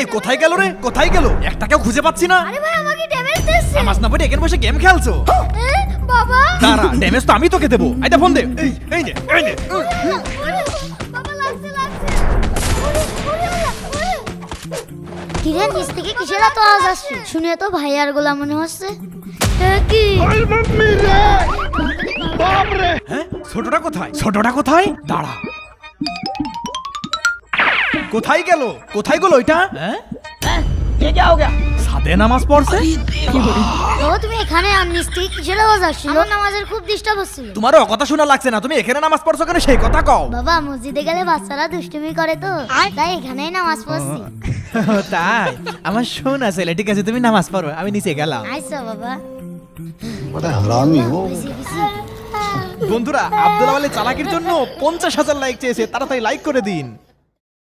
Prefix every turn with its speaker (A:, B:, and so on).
A: এই কোথায় গেল রে? কোথায় গেল? একটাকেও খুঁজে পাচ্ছি না।
B: আরে ভাই আমাকে ড্যামেজ দিচ্ছে।
A: নামাজ না পড়ে এখানে বসে গেম খেলছো।
B: বাবা।
A: দাঁড়া ড্যামেজ তো আমি তোকে দেবো। আইটা ফোন দে। এই এই নে এই নে।
B: ওরে, বাবা লাগছে লাগছে। ওরে, ওরে আল্লাহ, ওরে। কিরে নিচ থেকে কিসের এত আওয়াজ আসছে? শুনে তো ভাই আর গোলা মনে হচ্ছে। কি?
A: হ্যাঁ? ছোটটা কোথায়? ছোটটা কোথায়? দাঁড়া। কোথায় গেল কোথায় গেল ওইটা হ্যাঁ
C: ये क्या हो गया
A: সাদে নামাজ পড়ছে
B: ও তুমি এখানে আর নিচ থেকে কিসের আওয়াজ আসছিল আমার নামাজের খুব ডিস্টার্ব হচ্ছিল
A: তোমার ও কথা শোনা লাগছে না তুমি এখানে নামাজ পড়ছো কেন সেই কথা কও
B: বাবা মসজিদে গেলে বাচ্চারা দুষ্টুমি করে তো তাই এখানেই নামাজ পড়ছি
A: তাই আমার শোনা ছেলে ঠিক আছে তুমি নামাজ পড়ো আমি নিচে গেলাম
B: আইসো বাবা
D: बड़ा हरामी हो
B: বেশি বেশি
A: বন্ধুরা আব্দুল আওয়ালের চালাকির জন্য পঞ্চাশ হাজার লাইক চেয়েছে তাড়াতাড়ি লাইক করে দিন